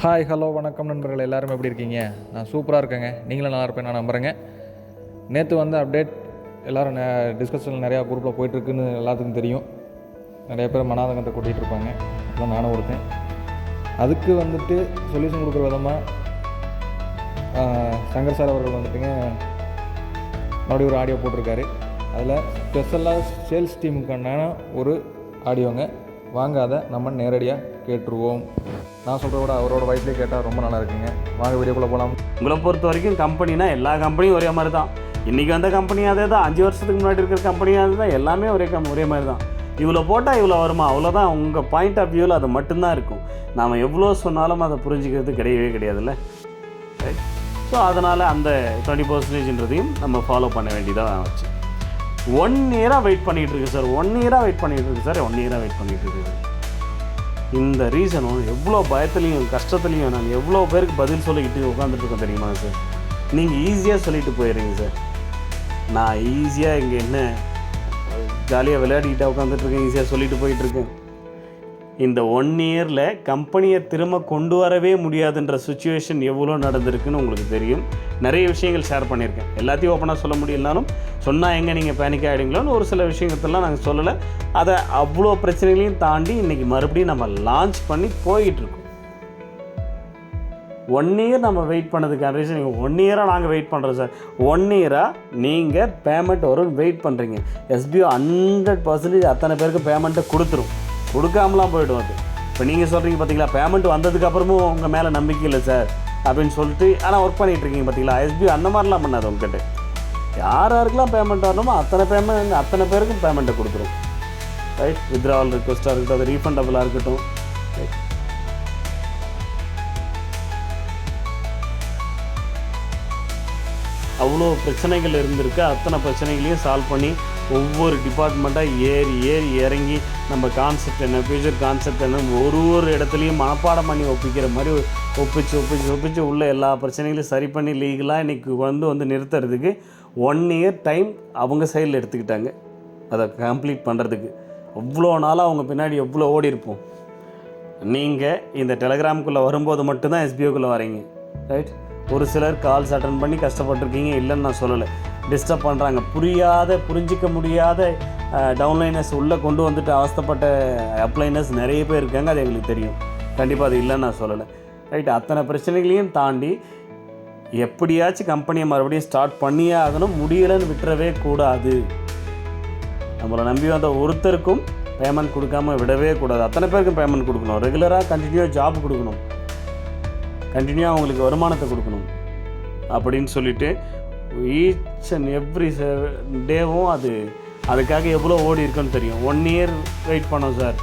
Hi hello வணக்கம் நண்பர்கள். எல்லாரும் எப்படி இருக்கீங்க? நான் சூப்பராக இருக்கேங்க. நீங்களும் நல்லா இருப்பேன் நான் நம்புகிறேங்க நேற்று வந்து அப்டேட் எல்லோரும் டிஸ்கஷன் நிறையா குரூப்பில் போயிட்டுருக்குன்னு எல்லாத்துக்கும் தெரியும். நிறைய பேர் மனாதங்கத்தை கூட்டிகிட்டு இருப்பாங்க. அதான் நானும் ஒருத்தன். அதுக்கு வந்துட்டு சொல்யூஷன் கொடுக்குற விதமாக சங்கர் சார் அவர்கள் வந்துட்டுங்க மறுபடியும் ஒரு ஆடியோ போட்டிருக்காரு. அதில் ஸ்பெஷலாக சேல்ஸ் டீமுக்கான ஒரு ஆடியோங்க வாங்க அதை நம்ம நேரடியாக கேட்டுருவோம். நான் சொல்கிறத விட அவரோட வயசுலேயே கேட்டால் ரொம்ப நல்லா இருக்குங்க. வாங்க வீடியோக்குள்ளே போகலாம் உங்களை பொறுத்த வரைக்கும் கம்பெனினா எல்லா கம்பெனியும் ஒரே மாதிரி தான் இன்றைக்கி வந்த கம்பெனி அதே தான் அஞ்சு வருஷத்துக்கு முன்னாடி இருக்கிற கம்பெனியாக தான் எல்லாமே ஒரே கம் ஒரே மாதிரி தான் இவ்வளோ போட்டால் இவ்வளோ வருமா? அவ்வளோதான் உங்கள் பாயிண்ட் ஆஃப் வியூவில் அது மட்டும்தான் இருக்கும். நாம் எவ்வளோ சொன்னாலும் அதை புரிஞ்சுக்கிறது கிடையவே கிடையாதுல்ல? ரைட் ஸோ அதனால் அந்த டுவெண்ட்டி பர்சன்டேஜ்ன்றதையும் நம்ம ஃபாலோ பண்ண வேண்டியதாக வச்சு. ஒன் இயராக வெயிட் பண்ணிகிட்டு இருக்கு சார் ஒன் இயராக வெயிட் பண்ணிகிட்டு இருக்கு சார் ஒன் இயராக வெயிட் பண்ணிகிட்டு இருக்கு. இந்த ரீசனும் எவ்வளோ பயத்துலையும் கஷ்டத்துலையும் நான் எவ்வளோ பேருக்கு பதில் சொல்லிக்கிட்டு உட்காந்துட்டு தெரியுமா சார் நீங்கள் ஈஸியாக சொல்லிட்டு போயிடுறீங்க சார் நான் ஈஸியாக இங்கே என்ன ஜாலியாக விளையாடிக்கிட்டே உட்காந்துட்ருக்கேன் ஈஸியாக சொல்லிட்டு போயிட்டுருக்கேன் இந்த ஒன் இயரில் கம்பெனியை திரும்ப கொண்டு வரவே முடியாதுன்ற சுச்சுவேஷன் எவ்வளோ நடந்திருக்குன்னு உங்களுக்கு தெரியும். நிறைய விஷயங்கள் ஷேர் பண்ணியிருக்கேன். எல்லாத்தையும் ஓப்பனாக சொல்ல முடியலனாலும் சொன்னால் எங்கே நீங்கள் பேனிக் ஆகிடுங்களோன்னு ஒரு சில விஷயங்கள்லாம் நாங்கள் சொல்லலை. அதை அவ்வளோ பிரச்சனைகளையும் தாண்டி இன்றைக்கி மறுபடியும் நம்ம லான்ச் பண்ணி போயிட்டுருக்கோம். ஒன் இயர் நம்ம வெயிட் பண்ணதுக்கான ரீசன் நீங்கள் ஒன் இயராக நாங்கள் வெயிட் பண்ணுறோம் சார் ஒன் இயராக நீங்கள் பேமெண்ட் வரும் வெயிட் பண்ணுறீங்க எஸ்பிஓ ஹண்ட்ரட் பர்சன்டேஜ் அத்தனை பேருக்கு பேமெண்ட்டை கொடுத்துரும். கொடுக்காமலாம் போயிடும் அது. இப்போ நீங்கள் சொல்கிறீங்க பார்த்தீங்களா பேமெண்ட் வந்ததுக்கப்புறமும் உங்கள் மேலே நம்பிக்கை இல்லை சார் அப்படின்னு சொல்லிட்டு ஆனால் ஒர்க் பண்ணிகிட்ருக்கீங்க இருக்கீங்க பார்த்தீங்களா எஸ்பிஓ அந்த மாதிரிலாம் பண்ணாது உங்ககிட்ட. யார் யாருக்கெல்லாம் பேமெண்ட் வரணுமோ அத்தனை பேமெண்ட் அத்தனை பேருக்கும் பேமெண்ட்டை கொடுத்துரும். ரைட் வித்ராவல் ரிக்வஸ்ட்டாக இருக்கட்டும் அது ரீஃபண்டபுளாக இருக்கட்டும். ரைட் அவ்வளோ பிரச்சனைகள் இருந்திருக்கு. அத்தனை பிரச்சனைகளையும் சால்வ் பண்ணி ஒவ்வொரு டிபார்ட்மெண்ட்டாக ஏறி ஏறி இறங்கி நம்ம கான்செப்ட் என்ன ஃபியூச்சர் கான்செப்ட் என்ன ஒரு ஒரு இடத்துலையும் மனப்பாடம் பண்ணி ஒப்பிக்கிற மாதிரி ஒப்பிச்சு ஒப்பிச்சு ஒப்பிச்சு உள்ள எல்லா பிரச்சனைகளையும் சரி பண்ணி லீகலாக இன்றைக்கி வந்து வந்து நிறுத்துறதுக்கு ஒன் இயர் டைம் அவங்க சைடில் எடுத்துக்கிட்டாங்க. அதை கம்ப்ளீட் பண்ணுறதுக்கு அவ்வளோ நாளாக அவங்க பின்னாடி எவ்வளோ ஓடி இருப்போம். நீங்கள் இந்த டெலகிராமுக்குள்ளே வரும்போது மட்டும்தான் எஸ்பிஓக்குள்ளே வரீங்க. ரைட் ஒரு சிலர் கால்ஸ் அட்டன் பண்ணி கஷ்டப்பட்டிருக்கீங்க இல்லைன்னு நான் சொல்லலை. டிஸ்டர்ப் பண்ணுறாங்க புரியாத புரிஞ்சிக்க முடியாத டவுன்லைனர்ஸ் உள்ளே கொண்டு வந்துட்டு அவஸ்தப்பட்ட அப்ளைனர்ஸ் நிறைய பேர் இருக்காங்க. அது எங்களுக்கு தெரியும். கண்டிப்பாக அது இல்லைன்னு நான் சொல்லலை. ரைட் அத்தனை பிரச்சனைகளையும் தாண்டி எப்படியாச்சும் கம்பெனியை மறுபடியும் ஸ்டார்ட் பண்ணியே ஆகணும். முடியலைன்னு விட்டுறவே கூடாது. நம்மளை நம்பி வந்த ஒருத்தருக்கும் பேமெண்ட் கொடுக்காம விடவே கூடாது. அத்தனை பேருக்கும் பேமெண்ட் கொடுக்கணும். ரெகுலராக கண்டினியூவாக ஜாப் கொடுக்கணும். கண்டினியூவாக அவங்களுக்கு வருமானத்தை கொடுக்கணும். அப்படின்னு சொல்லிட்டு ஈச் அண்ட் எவ்ரி டேவும் அது. அதுக்காக எவ்வளோ ஓடி இருக்குன்னு தெரியும். ஒன் இயர் வெயிட் பண்ணோம் சார்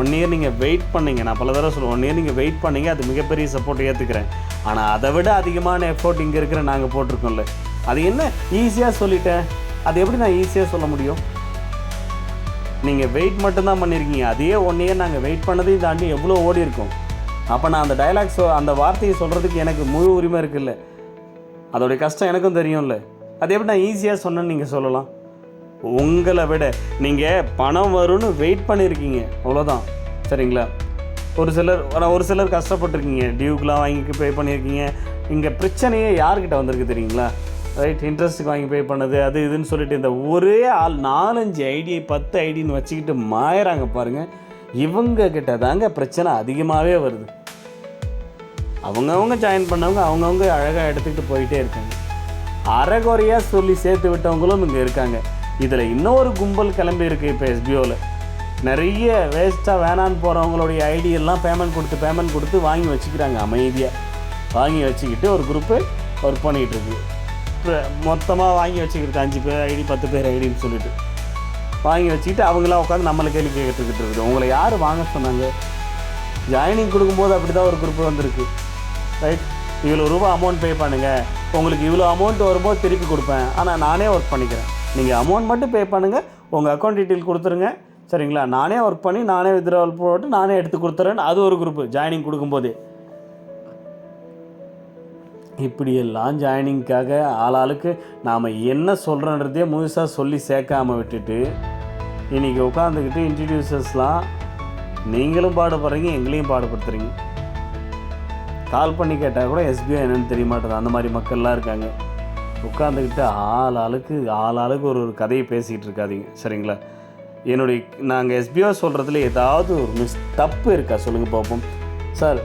ஒன் இயர் நீங்கள் வெயிட் பண்ணீங்க. நான் பல தடவை சொல்லுவேன் ஒன் இயர் நீங்கள் வெயிட் பண்ணீங்க அது மிகப்பெரிய சப்போர்ட் ஏற்றுக்கிறேன் ஆனால் அதை விட அதிகமான எஃபோர்ட் இங்கே இருக்கிற நாங்கள் போட்டிருக்கோம்ல. அது என்ன? ஈஸியாக சொல்லிட்டேன். அது எப்படி நான் ஈஸியாக சொல்ல முடியும்? நீங்கள் வெயிட் மட்டும்தான் பண்ணியிருக்கீங்க அதே ஒன் இயர் நாங்கள் வெயிட் பண்ணதையும் தாண்டி எவ்வளோ ஓடி இருக்கோம். அப்போ நான் அந்த டைலாக்ஸ் அந்த வார்த்தையை சொல்கிறதுக்கு எனக்கு முழு உரிமை இருக்குல்ல. அதோடைய கஷ்டம் எனக்கும் தெரியும்ல. அது எப்படி நான் ஈஸியாக சொன்னேன்னு நீங்கள் சொல்லலாம். உங்களை விட நீங்கள் பணம் வரும்னு வெயிட் பண்ணியிருக்கீங்க அவ்வளோதான் சரிங்களா? ஒரு சிலர் ஆனால் ஒரு சிலர் கஷ்டப்பட்டிருக்கீங்க. டியூக்கெலாம் வாங்கி பே பண்ணியிருக்கீங்க இங்கே பிரச்சனையே யார்கிட்ட வந்திருக்கு தெரியுங்களா? ரைட் இன்ட்ரெஸ்ட்டுக்கு வாங்கி பே பண்ணது அது இதுன்னு சொல்லிட்டு இந்த ஒரே ஆள் நாலஞ்சு ஐடி பத்து ஐடின்னு வச்சுக்கிட்டு மாயறாங்க பாருங்கள் இவங்க கிட்ட தாங்க பிரச்சனை அதிகமாகவே வருது. அவங்கவுங்க ஜாயின் பண்ணவங்க அவங்கவுங்க அழகாக எடுத்துக்கிட்டு போயிட்டே இருக்காங்க. அறகுறையாக சொல்லி சேர்த்து விட்டவங்களும் இங்கே இருக்காங்க. இதில் இன்னொரு கும்பல் கிளம்பி இருக்குது இப்போ எஸ்பிஓவில் நிறைய வேஸ்ட்டாக வேணான்னு போகிறவங்களுடைய ஐடியெல்லாம் பேமெண்ட் கொடுத்து பேமெண்ட் கொடுத்து வாங்கி வச்சுக்கிறாங்க அமைதியாக வாங்கி வச்சுக்கிட்டு ஒரு குரூப்பு ஒர்க் பண்ணிகிட்டு இருக்கு. இப்போ மொத்தமாக வாங்கி வச்சுக்கிட்டு அஞ்சு பேர் ஐடி பத்து பேர் ஐடின்னு சொல்லிட்டு. வாங்கி வச்சுக்கிட்டு அவங்களாம் உட்காந்து நம்மளை கேள்வி கேட்டுக்கிட்டு இருக்குது. உங்களை யார் வாங்க சொன்னாங்க? ஜாயினிங் கொடுக்கும்போது அப்படி தான் ஒரு குரூப் வந்திருக்கு. ரைட் இவ்வளோ ரூபா அமௌண்ட் பே பண்ணுங்கள் உங்களுக்கு இவ்வளோ அமௌண்ட் வரும்போது திருப்பி கொடுப்பேன். ஆனால் நானே ஒர்க் பண்ணிக்கிறேன். நீங்கள் அமௌண்ட் மட்டும் பே பண்ணுங்கள் உங்கள் அக்கௌண்ட் டீட்டெயில் கொடுத்துருங்க. சரிங்களா? நானே ஒர்க் பண்ணி நானே வித்ராவல் போட்டு நானே எடுத்து கொடுத்துறேன்னு அது ஒரு குரூப்பு ஜாயினிங் கொடுக்கும்போதே. இப்படியெல்லாம் ஜாயினிங்க்காக ஆளாளுக்கு நாம் என்ன சொல்கிறன்றதே முழுசாக சொல்லி சேர்க்காம விட்டுட்டு இன்றைக்கி உட்காந்துக்கிட்டு இன்ட்ரடியூசர்ஸ்லாம் நீங்களும் பாடுபடுறீங்க எங்களையும் பாடுபடுத்துறீங்க. கால் பண்ணி கேட்டால் கூட எஸ்பிஐ என்னென்னு தெரிய மாட்டேது அந்த மாதிரி மக்கள்லாம் இருக்காங்க. உட்காந்துக்கிட்டு ஆள் ஆளுக்கு ஆள் ஆளுக்கு ஒரு ஒரு கதையை பேசிக்கிட்டு இருக்காதீங்க. சரிங்களா? என்னுடைய நாங்கள் எஸ்பிஓ சொல்கிறதுல ஏதாவது ஒரு மிஸ் தப்பு இருக்கா? சொல்லுங்கள் பார்ப்போம். சார்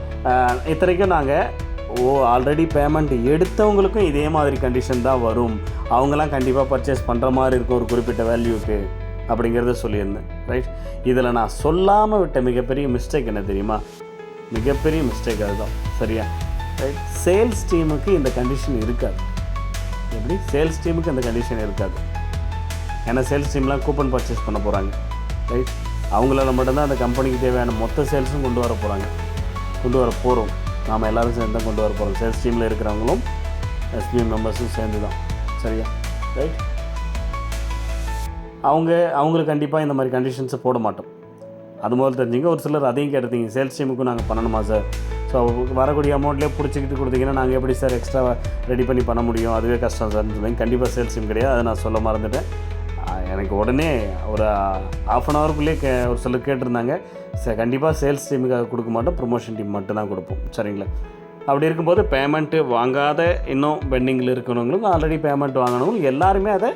இத்தனைக்கும் நாங்கள் ஓ ஆல்ரெடி பேமெண்ட் எடுத்தவங்களுக்கும் இதே மாதிரி கண்டிஷன் தான் வரும். அவங்களாம் கண்டிப்பாக பர்ச்சேஸ் பண்ணுற மாதிரி இருக்கும் ஒரு குறிப்பிட்ட வேல்யூக்கு அப்படிங்கிறத சொல்லியிருந்தேன். ரைட் இதில் நான் சொல்லாமல் விட்ட மிகப்பெரிய மிஸ்டேக் என்ன தெரியுமா? மிகப்பெரிய மிஸ்டேக் அதுதான். சரியா? ரைட் சேல்ஸ் டீமுக்கு இந்த கண்டிஷன் இருக்காது. எப்படி? சேல்ஸ் டீமுக்கு இந்த கண்டிஷன் இருக்காது. ஏன்னா சேல்ஸ் டீம்லாம் கூப்பன் பர்ச்சேஸ் பண்ண போகிறாங்க ரைட் அவங்களால மட்டும்தான் அந்த கம்பெனிக்கு தேவையான மொத்த சேல்ஸும் கொண்டு வர போகிறாங்க கொண்டு வர போகிறோம் நாம் எல்லாரும் சேர்ந்து தான் கொண்டு வர போகிறோம் சேல்ஸ் டீமில் இருக்கிறவங்களும் எஸ்பிஎம் மெம்பர்ஸும் சேர்ந்து தான். சரியா? ரைட் அவங்க அவங்களுக்கு கண்டிப்பாக இந்த மாதிரி கண்டிஷன்ஸை போட மாட்டோம். அது முதல்ல தெரிஞ்சுங்க. ஒரு சிலர் அதையும் கேட்டுருந்தீங்க சேல்ஸ் டீமுக்கும் நாங்கள் பண்ணணுமா சார் ஸோ வரக்கூடிய அமௌண்ட்லேயே பிடிச்சிக்கிட்டு கொடுத்தீங்கன்னா நாங்கள் எப்படி சார் எக்ஸ்ட்ரா ரெடி பண்ணி பண்ண முடியும்? அதுவே கஷ்டம் சார்னு சொல்லுங்க கண்டிப்பாக சேல்ஸ் டீம் கிடையாது. அதை நான் சொல்ல மறந்துட்டேன். எனக்கு உடனே ஒரு ஆஃப் அன் ஹவருக்குள்ளே கே ஒரு சிலர் கேட்டிருந்தாங்க. சார் கண்டிப்பாக சேல்ஸ் டீமுக்காக கொடுக்க மாட்டோம். ப்ரொமோஷன் டீம் மட்டும் தான் கொடுப்போம். சரிங்களா? அப்படி இருக்கும்போது பேமெண்ட்டு வாங்காத இன்னும் பெண்டிங்கில் இருக்கிறவங்களுக்கும் ஆல்ரெடி பேமெண்ட் வாங்கினவங்களும் எல்லாருமே அதை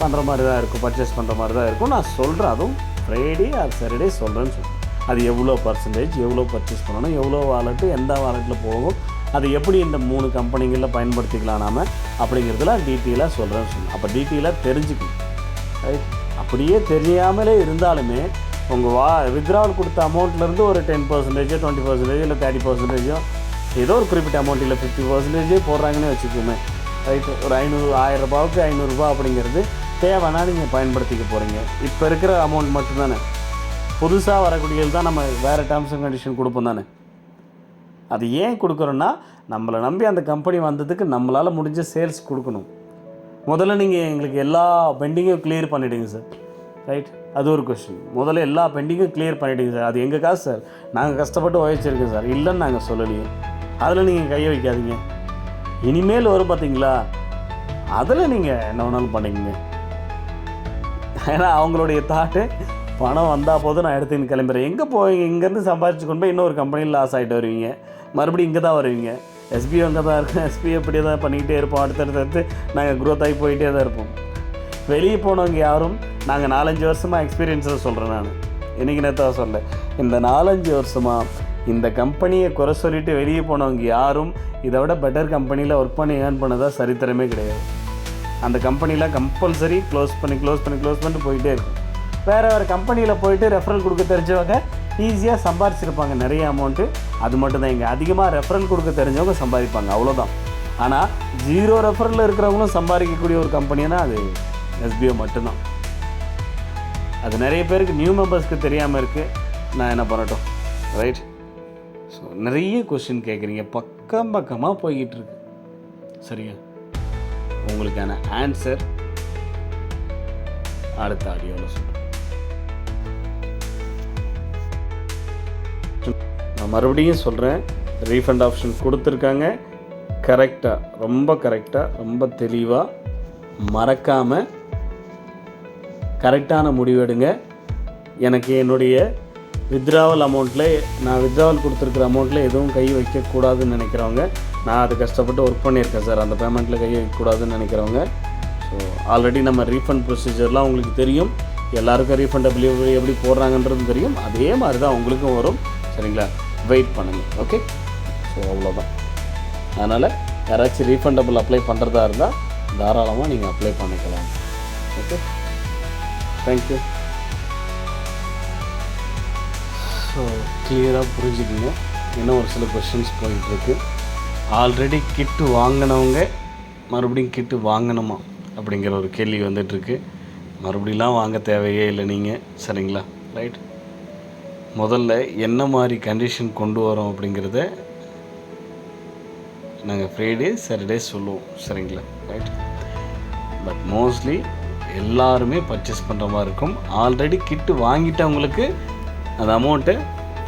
பண்ணுற மாதிரி தான் இருக்கும் பர்ச்சேஸ் பண்ணுற மாதிரி தான் இருக்கும். நான் சொல்கிறேன் அதுவும் ஃப்ரைடே ஆர் சாட்டர்டே சொல்கிறேன்னு சொல்கிறேன் அது எவ்வளோ பர்சன்டேஜ் எவ்வளோ பர்ச்சேஸ் பண்ணணும் எவ்வளோ வாலெட்டு எந்த வாலெட்டில் போகும் அது எப்படி இந்த மூணு கம்பெனிகளில் பயன்படுத்திக்கலாம் நாம் அப்படிங்கிறதுலாம் டீட்டெயிலாக சொல்கிறேன்னு சொன்னேன் அப்போ டீட்டெயிலாக தெரிஞ்சுக்கணும். ரைட் அப்படியே தெரியாமலே இருந்தாலுமே உங்கள் வா வித்ராவல் கொடுத்த அமௌண்ட்லேருந்து ஒரு டென் பர்சன்டேஜோ டுவெண்ட்டி பர்சன்டேஜோ இல்லை தேர்ட்டி பர்சன்டேஜோ ஏதோ ஒரு குறிப்பிட்ட அமௌண்ட் இல்லை ஃபிஃப்டி பர்சன்டேஜே போடுறாங்கன்னு வச்சுக்கோமே. ரைட்டு ஒரு ஐநூறு ஆயிரம் ரூபாவுக்கு ஐநூறுரூபா அப்படிங்கிறது தேவைன்னா நீங்கள் பயன்படுத்திக்க போகிறீங்க இப்போ இருக்கிற அமௌண்ட் மட்டும்தானே. புதுசாக வரக்கூடியது தான் நம்ம வேறு டேர்ம்ஸ் அண்ட் கண்டிஷன் கொடுப்போம் தானே. அது ஏன் கொடுக்குறோன்னா நம்மளை நம்பி அந்த கம்பெனி வந்ததுக்கு நம்மளால் முடிஞ்ச சேல்ஸ் கொடுக்கணும். முதல்ல நீங்கள் எங்களுக்கு எல்லா பெண்டிங்கும் கிளியர் பண்ணிவிடுங்க சார் ரைட் அது ஒரு கொஸ்டின் முதல்ல எல்லா பெண்டிங்கும் கிளியர் பண்ணிவிடுங்க சார் அது எங்கள் காசு சார் நாங்கள் கஷ்டப்பட்டு உழைச்சிருக்கோம் சார் இல்லைன்னு நாங்கள் சொல்லலையே. அதில் நீங்கள் கையை வைக்காதீங்க. இனிமேல் வரும் பார்த்தீங்களா அதில் நீங்கள் என்ன வேணாலும் பண்ணிக்கங்க. ஏன்னா அவங்களுடைய தாட்டு பணம் வந்தால் போதும் நான் எடுத்துன்னு கிளம்புறேன் எங்கே போவீங்க இங்கேருந்து சம்பாதிச்சு கொண்டு போய் இன்னொரு கம்பெனியில் லாஸ் ஆகிட்டு வருவீங்க. மறுபடியும் இங்கே தான் வருவீங்க. எஸ்பி அங்கே தான் இருக்கும் எஸ்பி அப்படியே தான் பண்ணிக்கிட்டே இருப்போம். அடுத்தடுத்து அடுத்து நாங்கள் க்ரோத் ஆகி போயிட்டே தான் இருப்போம். வெளியே போனவங்க யாரும் நாங்கள் நாலஞ்சு வருஷமாக எக்ஸ்பீரியன்ஸில் சொல்கிறேன் நான். இன்றைக்கி நேற்று சொல்ல இந்த நாலஞ்சு வருஷமாக இந்த கம்பெனியை குறை சொல்லிட்டு வெளியே போனவங்க யாரும் இதை விட பெட்டர் கம்பெனியில் ஒர்க் பண்ணி ஏர்ன் பண்ணதாக சரித்திரமே கிடையாது. அந்த கம்பெனியில் கம்பல்சரி க்ளோஸ் பண்ணி க்ளோஸ் பண்ணி க்ளோஸ் பண்ணிட்டு போயிட்டே இருக்கும். வேறு வேறு கம்பெனியில் போயிட்டு ரெஃபரல் கொடுக்க தெரிஞ்சவங்க ஈஸியாக சம்பாரிச்சிருப்பாங்க நிறைய அமௌண்ட்டு அது மட்டும்தான் இங்கே அதிகமாக ரெஃபரல் கொடுக்க தெரிஞ்சவங்க சம்பாதிப்பாங்க அவ்வளோதான் ஆனால் ஜீரோ ரெஃபரலில் இருக்கிறவங்களும் சம்பாதிக்கக்கூடிய ஒரு கம்பெனினா அது எஸ்பிஓ மட்டும்தான். அது நிறைய பேருக்கு நியூ மெம்பர்ஸ்க்கு தெரியாமல் இருக்குது நான் என்ன பண்ணட்டும்? ரைட் ஸோ நிறைய கொஸ்டின் கேட்குறீங்க பக்கம் பக்கமாக போய்கிட்டு இருக்கு. சரியா? உங்களுக்கான ஆன்சர் அடுத்த ஆடியோவில் சொல்கிறேன் நான் மறுபடியும் சொல்கிறேன் ரீஃபண்ட் ஆப்ஷன் கொடுத்துருக்காங்க. கரெக்டாக ரொம்ப கரெக்டாக ரொம்ப தெளிவாக மறக்காமல் கரெக்டான முடிவெடுங்க எனக்கு என்னுடைய வித்ராவல் அமௌண்ட்டில் நான் வித்ராவல் கொடுத்துருக்குற அமௌண்ட்டில் எதுவும் கை வைக்கக்கூடாதுன்னு நினைக்கிறவங்க நான் அது கஷ்டப்பட்டு ஒர்க் பண்ணியிருக்கேன் சார் அந்த பேமெண்ட்டில் கை வைக்கக்கூடாதுன்னு நினைக்கிறவங்க. ஸோ ஆல்ரெடி நம்ம ரீஃபண்ட் ப்ரொசீஜர்லாம் உங்களுக்கு தெரியும். எல்லாருக்கும் ரீஃபண்ட் எப்படி எப்படி போடுறாங்கன்றது தெரியும். அதே மாதிரி தான் உங்களுக்கும் வரும். சரிங்களா? வெயிட் பண்ணுங்கள் ஓகே ஸோ அவ்வளோதான் அதனால் யாராச்சும் ரீஃபண்டபிள் அப்ளை பண்ணுறதா இருந்தால் தாராளமாக நீங்கள் அப்ளை பண்ணிக்கலாம். ஓகே தேங்க்யூ ஸோ கிளியராக புரிஞ்சுக்கங்க. இன்னும் ஒரு சில கொஷின்ஸ் போயிட்டுருக்கு. ஆல்ரெடி கிட்டு வாங்கினவங்க மறுபடியும் கிட்டு வாங்கணுமா? அப்படிங்கிற ஒரு கேள்வி வந்துட்டுருக்கு. மறுபடியெலாம் வாங்க தேவையே இல்லை நீங்கள் சரிங்களா? ரைட் முதல்ல என்ன மாதிரி கண்டிஷன் கொண்டு வரோம் அப்படிங்கிறத நாங்கள் ஃப்ரைடே சாட்டர்டே சொல்லுவோம். சரிங்களா? ரைட் பட் மோஸ்ட்லி எல்லாருமே பர்ச்சேஸ் பண்ணுற மாதிரி இருக்கும். ஆல்ரெடி கிட்டு வாங்கிட்டவங்களுக்கு அந்த அமௌண்ட்டு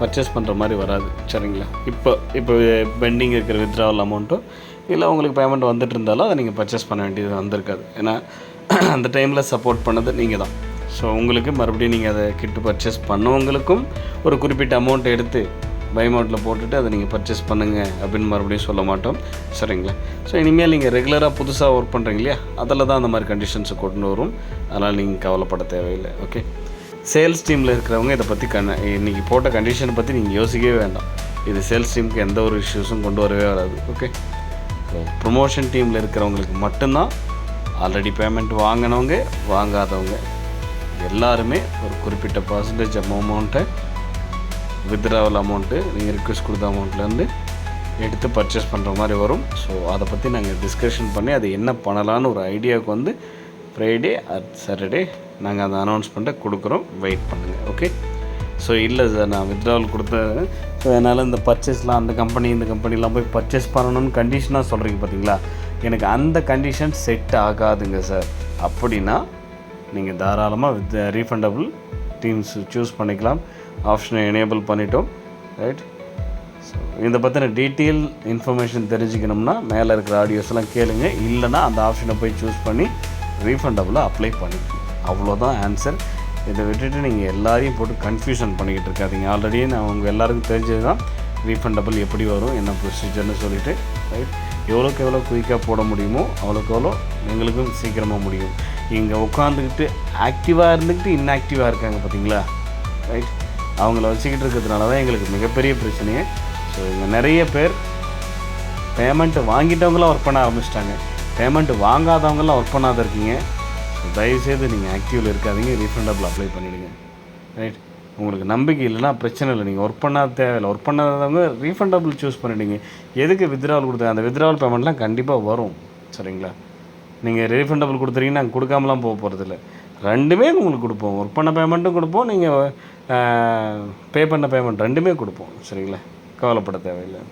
பர்ச்சேஸ் பண்ணுற மாதிரி வராது சரிங்களா? இப்போ இப்போ பெண்டிங் இருக்கிற வித்ராவல் அமௌண்ட்டும் இல்லை உங்களுக்கு பேமெண்ட் வந்துட்டு இருந்தாலும் அதை நீங்கள் பர்ச்சேஸ் பண்ண வேண்டியது வந்திருக்காது. ஏன்னா அந்த டைமில் சப்போர்ட் பண்ணது நீங்கள் தான் ஸோ உங்களுக்கு மறுபடியும் நீங்கள் அதை கிட்டு பர்ச்சேஸ் பண்ணவங்களுக்கும் ஒரு குறிப்பிட்ட அமௌண்ட் எடுத்து பை அமௌண்ட்டில் போட்டுட்டு அதை நீங்கள் பர்ச்சேஸ் பண்ணுங்கள் அப்படின்னு மறுபடியும் சொல்ல மாட்டோம் சரிங்களா? ஸோ இனிமேல் நீங்கள் ரெகுலராக புதுசாக ஒர்க் பண்ணுறீங்க இல்லையா? அதில் தான் அந்த மாதிரி கண்டிஷன்ஸை கொண்டு வரும். அதனால் நீங்கள் கவலைப்பட தேவையில்லை ஓகே சேல்ஸ் டீமில் இருக்கிறவங்க இதை பற்றி கண் இன்றைக்கி போட்ட கண்டிஷனை பற்றி நீங்கள் யோசிக்கவே வேண்டாம். இது சேல்ஸ் டீமுக்கு எந்த ஒரு இஷ்யூஸும் கொண்டு வரவே வராது ஓகே ப்ரொமோஷன் டீமில் இருக்கிறவங்களுக்கு மட்டும்தான் ஆல்ரெடி பேமெண்ட் வாங்கினவங்க வாங்காதவங்க எல்லாருமே ஒரு குறிப்பிட்ட பர்சன்டேஜ் அமௌண்ட்டை வித்ட்ராவல் அமௌண்ட்டு நீங்கள் ரிக்வெஸ்ட் கொடுத்த அமௌண்ட்லேருந்து எடுத்து பர்ச்சேஸ் பண்ணுற மாதிரி வரும். ஸோ அதை பற்றி நாங்கள் டிஸ்கஷன் பண்ணி அது என்ன பண்ணலான்னு ஒரு ஐடியாவுக்கு வந்து ஃப்ரைடே அட் சாட்டர்டே நாங்கள் அந்த அனௌன்ஸ்மெண்ட்டை கொடுக்குறோம். வெயிட் பண்ணுங்கள் ஓகே ஸோ இல்லை சார் நான் வித்ட்ராவல் கொடுத்தேன் ஸோ என்னால் இந்த பர்ச்சேஸ்லாம் அந்த கம்பெனி இந்த கம்பெனிலாம் போய் பர்ச்சேஸ் பண்ணணும்னு கண்டிஷனாக சொல்கிறீங்க பார்த்தீங்களா எனக்கு அந்த கண்டிஷன் செட் ஆகாதுங்க சார் அப்படின்னா நீங்கள் தாராளமாக வித் ரீஃபண்டபுள் டீம்ஸ் சூஸ் பண்ணிக்கலாம். ஆப்ஷனை எனேபிள் பண்ணிட்டோம் ரைட் ஸோ இதை பற்றின டீட்டெயில் இன்ஃபர்மேஷன் தெரிஞ்சுக்கணும்னா மேலே இருக்கிற ஆடியோஸ்லாம் கேளுங்க. இல்லைன்னா அந்த ஆப்ஷனை போய் சூஸ் பண்ணி ரீஃபண்டபுளாக அப்ளை பண்ணிக்கணும் அவ்வளோதான் ஆன்சர் இதை விட்டுட்டு நீங்கள் எல்லாரையும் போட்டு கன்ஃபியூஷன் பண்ணிக்கிட்டு இருக்காதீங்க. ஆல்ரெடி நான் உங்கள் எல்லாருக்கும் தெரிஞ்சது தான் ரீஃபண்டபுள் எப்படி வரும் என்ன ப்ரொசீஜர்னு சொல்லிட்டு ரைட் எவ்வளோக்கு எவ்வளோ குயிக்காக போட முடியுமோ அவ்வளோக்கு எவ்வளோ எங்களுக்கும் சீக்கிரமாக முடியும். இங்கே உட்காந்துக்கிட்டு ஆக்டிவாக இருந்துக்கிட்டு இன்ஆக்டிவாக இருக்காங்க பார்த்தீங்களா ரைட் அவங்கள வச்சுக்கிட்டு இருக்கிறதுனால தான் எங்களுக்கு மிகப்பெரிய பிரச்சனையே. ஸோ இங்கே நிறைய பேர் பேமெண்ட்டை வாங்கிட்டவங்களாம் ஒர்க் பண்ண ஆரம்பிச்சிட்டாங்க. பேமெண்ட் வாங்காதவங்களாம் ஒர்க் பண்ணாத இருக்கீங்க. ஸோ தயவுசெய்து நீங்கள் ஆக்டிவில் இருக்காதீங்க. ரீஃபண்டபிள் அப்ளை பண்ணிவிடுங்க ரைட் உங்களுக்கு நம்பிக்கை இல்லைன்னா பிரச்சனை இல்லை. நீங்கள் ஒர்க் பண்ணாத தேவையில்லை. ஒர்க் பண்ணாதவங்க ரீஃபண்டபிள் சூஸ் பண்ணிவிடுங்க எதுக்கு வித்ராவல் கொடுத்தாங்க அந்த வித்ராவல் பேமெண்ட்லாம் கண்டிப்பாக வரும். சரிங்களா? நீங்கள் ரீஃபண்டபிள் கொடுத்துறீங்கன்னா நாங்கள் கொடுக்காமலாம் போக போகிறதில்ல ரெண்டுமே உங்களுக்கு கொடுப்போம். ஒர்க் பண்ண பேமெண்ட்டும் கொடுப்போம். நீங்கள் பே பண்ண பேமெண்ட் ரெண்டுமே கொடுப்போம். சரிங்களா? கவலைப்பட தேவையில்லை.